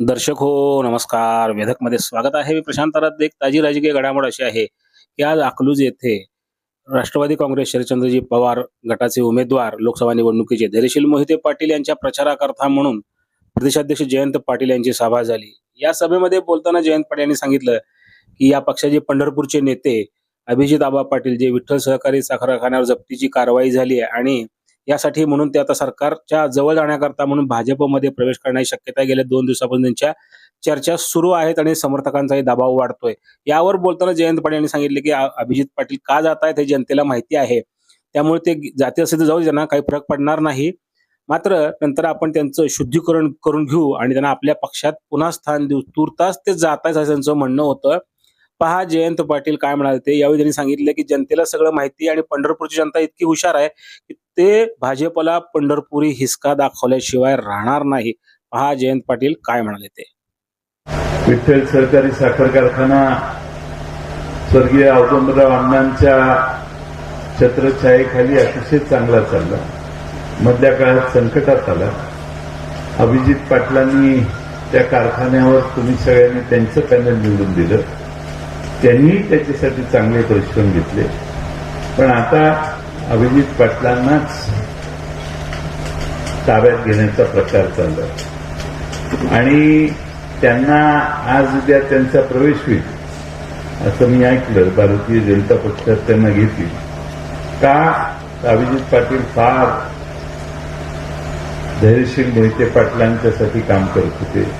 दर्शक हो नमस्कार. वेधकमध्ये स्वागत आहे. मी प्रशांत रात एक ताजी राजकीय घडामोड अशी आहे की आज अकलूज येथे राष्ट्रवादी काँग्रेस शरदचंद्रजी पवार गटाचे उमेदवार लोकसभा निवडणुकीचे धैर्यशील मोहिते पाटील यांच्या प्रचाराकर्ता म्हणून प्रदेशाध्यक्ष जयंत पाटील यांची सभा झाली. या सभेमध्ये बोलताना जयंत पाटील यांनी सांगितलं की या पक्षाचे पंढरपूरचे नेते अभिजित आबा पाटील जे विठ्ठल सहकारी साखर कारखान्यावर जप्तीची कारवाई झाली आहे आणि यासाठी म्हणून ते आता सरकारच्या जवळ जाण्याकरता म्हणून भाजपमध्ये प्रवेश करण्याची शक्यता गेल्या दोन दिवसापासून त्यांच्या चर्चा सुरू आहेत आणि समर्थकांचाही दबाव वाढतोय. यावर बोलताना जयंत पाटील यांनी सांगितले की अभिजित पाटील का जात आहेत हे जनतेला माहिती आहे. त्यामुळे ते जाते असेल तर जाऊ त्यांना काही फरक पडणार नाही. मात्र नंतर आपण त्यांचं शुद्धीकरण करून घेऊ आणि त्यांना आपल्या पक्षात पुन्हा स्थान देऊ. तुर्तास ते जात आहेत असं त्यांचं म्हणणं होतं. पहा जयंत पाटील काय म्हणाले ते. यावेळी त्यांनी सांगितलं की जनतेला सगळं माहिती आणि पंढरपूरची जनता इतकी हुशार आहे की ते भाजपला पंढरपुरी हिसका दाखवल्याशिवाय राहणार नाही. पहा जयंत पाटील काय म्हणाले ते. विठ्ठल सहकारी साखर कारखाना स्वर्गीय औदुंबराव अण्णांच्या छत्रछायेखाली अतिशय चांगला चालला. मधल्या काळात संकटात आला. अभिजित पाटलांनी त्या कारखान्यावर तुम्ही सगळ्यांनी त्यांचं पॅनल निवडून दिलं. त्यांनी त्याच्यासाठी चांगले परिश्रम घेतले. पण आता अभिजित पाटलांनाच ताब्यात घेण्याचा प्रचार चालला. आणि त्यांना आज उद्या त्यांचा प्रवेश होईल असं मी ऐकलं. भारतीय जनता पक्षात त्यांना घेतील. का? अभिजित पाटील फार धैर्यशील मोहिते पाटलांच्यासाठी काम करत होते.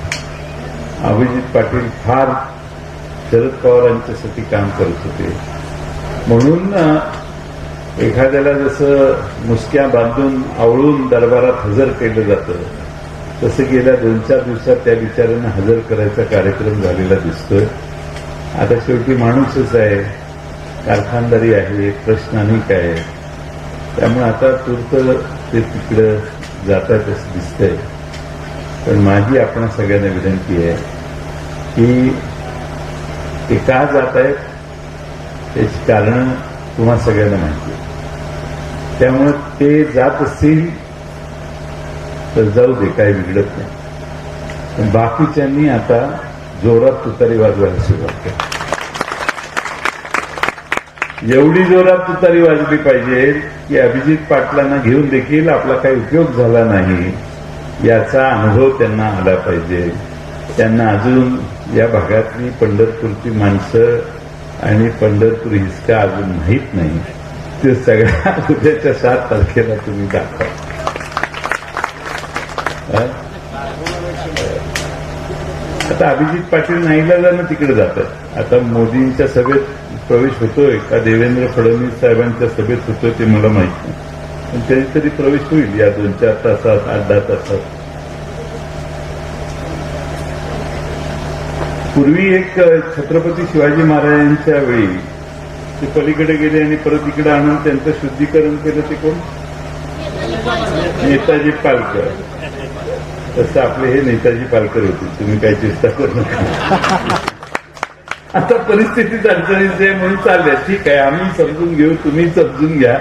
अभिजित पाटील फार शरद पवारांच्यासाठी काम करत होते. म्हणून एखाद्याला जसं मुसक्या बांधून आवळून दरबारात हजर केलं जातं तसं गेल्या दोन चार दिवसात त्या बिचाऱ्यांना हजर करायचा कार्यक्रम झालेला दिसतोय. आता शेवटी माणूसच आहे. कारखानदारी आहे प्रश्न अनेक आहे. त्यामुळे आता तूर्त ते तिकडं जात आहेत असं दिसतंय. पण माझी आपण सगळ्यांना विनंती आहे की ते का जात आहेत त्याची कारण तुम्हाला सगळ्यांना माहिती आहे. त्यामुळे ते जात असतील तर जाऊ दे काही बिघडत नाही. पण बाकीच्यांनी आता जोरात तुतारी वाजवायला सुरुवात केली. एवढी जोरात तुतारी वाजली पाहिजे की अभिजित पाटलांना घेऊन देखील आपला काही उपयोग झाला नाही याचा अनुभव त्यांना आला पाहिजे. त्यांना अजून या भागातली पंढरपूरची माणसं आणि पंढरपूर हिसका अजून माहीत नाही. ते सगळ्या उद्याच्या सात तारखेला तुम्ही दाखवा. आता अभिजित पाटील नाईला जाणं तिकडे जातात. आता मोदींच्या सभेत प्रवेश होतोय का देवेंद्र फडणवीस साहेबांच्या सभेत होतोय ते मला माहीत नाही. पण तरी तरी प्रवेश होईल या दोन चार तासात आठ दहा तासात. पूर्वी एक छत्रपती शिवाजी महाराजांच्या वेळी ते पलीकडे गेले आणि परत इकडे आणून त्यांचं शुद्धीकरण केलं ते कोण? नेताजी पालकर. तसं आपले हे नेताजी पालकर होते. तुम्ही काही चिंता करू नका. आता परिस्थितीत अडचणीत आहे म्हणून चालल्या. ठीक आहे आम्ही समजून घेऊ तुम्ही समजून घ्या.